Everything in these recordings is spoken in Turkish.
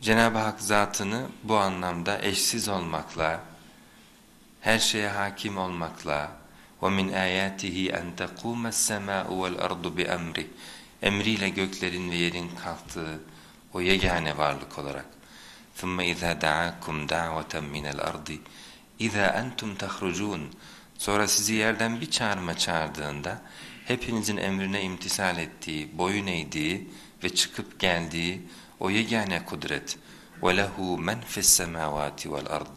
Cenab-ı Hak zatını bu anlamda eşsiz olmakla, her şeye hakim olmakla وَمِنْ آيَاتِهِ أَنْ تَقُومَ السَّمَاءُ وَالْأَرْضُ بِأَمْرِهِ Emriyle göklerin ve yerin kalktığı o yegane varlık olarak. ثُمَّ إِذَا دَعَاكُمْ دَعْوَةً مِنَ الْأَرْضِ اِذَا أَنْتُمْ تَخْرُجُونَ Sonra sizi yerden bir çağırma çağırdığında hepinizin emrine imtisal ettiği, boyun eğdiği ve çıkıp geldiği o yegane kudret. وَلَهُ مَنْ فِي السَّمَاوَاتِ وَالْأَرْضِ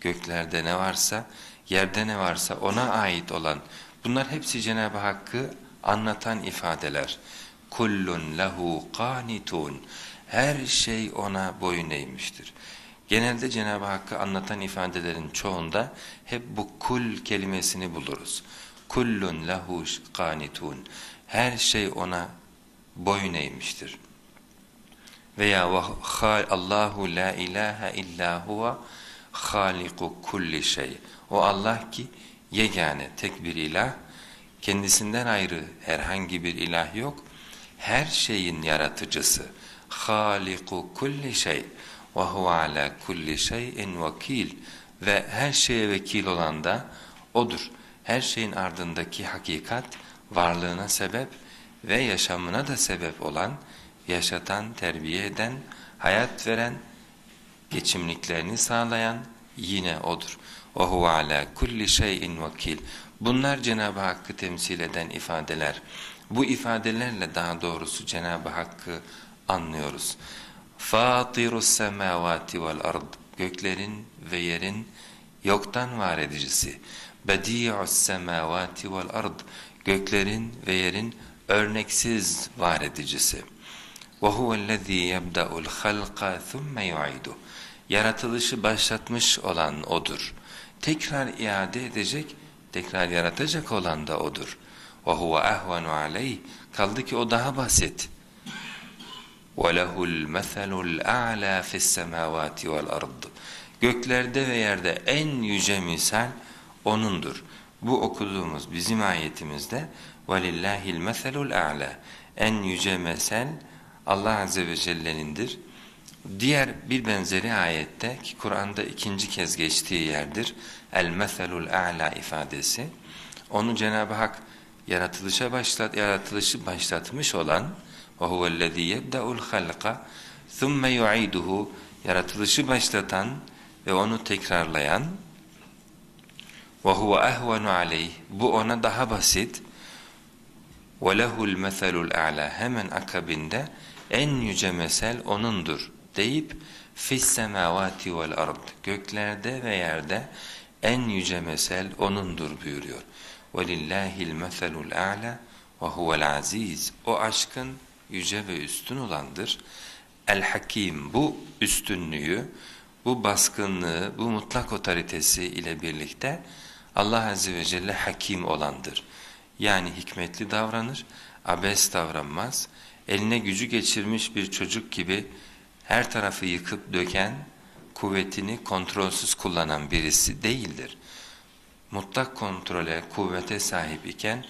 Göklerde ne varsa, yerde ne varsa ona ait olan, bunlar hepsi Cenab-ı Hakk'ı anlatan ifadeler. Kullun lehu qanitun. Her şey ona boyun eğmiştir. Genelde Cenab-ı Hakk'ı anlatan ifadelerin çoğunda hep bu kul kelimesini buluruz. Kullun lehu qanitun. Her şey ona boyun eğmiştir. Veya Allahu la ilahe illa huve haliku kulli şey. O Allah ki yegane tek bir ilah, kendisinden ayrı herhangi bir ilah yok. Her şeyin yaratıcısı. Haliku kulli şey ve huve ala kulli şeyin vekil ve her şeye vekil olan da odur. Her şeyin ardındaki hakikat varlığına sebep ve yaşamına da sebep olan, yaşatan, terbiye eden, hayat veren, geçimliklerini sağlayan yine odur. وَهُوَ عَلَى كُلِّ شَيْءٍ وَكِيلٍ Bunlar Cenab-ı Hakk'ı temsil eden ifadeler. Bu ifadelerle daha doğrusu Cenab-ı Hakk'ı anlıyoruz. فَاطِرُ السَّمَاوَاتِ وَالْأَرْضِ Göklerin ve yerin yoktan var edicisi. بَدِيعُ السَّمَاوَاتِ وَالْأَرْضِ Göklerin ve yerin örneksiz var edicisi. وَهُوَ الَّذ۪ي يَبْدَأُ الْخَلْقَ ثُمَّ يُعِيدُهُ Yaratılışı başlatmış olan O'dur. Tekrar iade edecek, tekrar yaratacak olan da O'dur. وَهُوَ أَهْوَنُ عَلَيْهِ Kaldı ki O daha basit. وَلَهُ الْمَثَلُ الْاَعْلَى فِي السَّمَاوَاتِ وَالْأَرْضِ Göklerde ve yerde en yüce misal O'nundur. Bu okuduğumuz bizim ayetimizde وَلِلَّهِ الْمَثَلُ الْاَعْلَى En yüce mesel Allah Azze ve Celle'nindir. Diğer bir benzeri ayette ki Kur'an'da ikinci kez geçtiği yerdir. El-meselul a'la ifadesi. Onu Cenab-ı Hak yaratılışa başlat yaratılışı başlatmış olan ve huvellezî yebda'ul halqa thumme yu'iduhu yaratılışı başlatan ve onu tekrarlayan huve ehvenu aleyh bu ona daha basit lehul meselul a'la hemen akabinde en yüce mesel onundur deyip semavati vel ard göklerde ve yerde en yüce mesel onundur buyuruyor. Meselul a'la ve huvel aziz. O aşkın yüce ve üstün olandır. El hakim bu üstünlüğü, bu baskınlığı, bu mutlak otoritesi ile birlikte Allah Azze ve Celle hakim olandır. Yani hikmetli davranır, abes davranmaz, eline gücü geçirmiş bir çocuk gibi her tarafı yıkıp döken, kuvvetini kontrolsüz kullanan birisi değildir. Mutlak kontrole, kuvvete sahip iken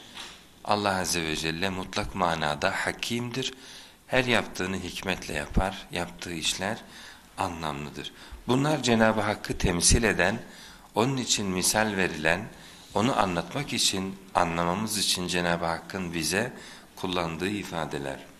Allah Azze ve Celle mutlak manada hakimdir. Her yaptığını hikmetle yapar, yaptığı işler anlamlıdır. Bunlar Cenab-ı Hakk'ı temsil eden, onun için misal verilen, onu anlatmak için, anlamamız için Cenab-ı Hakk'ın bize kullandığı ifadeler.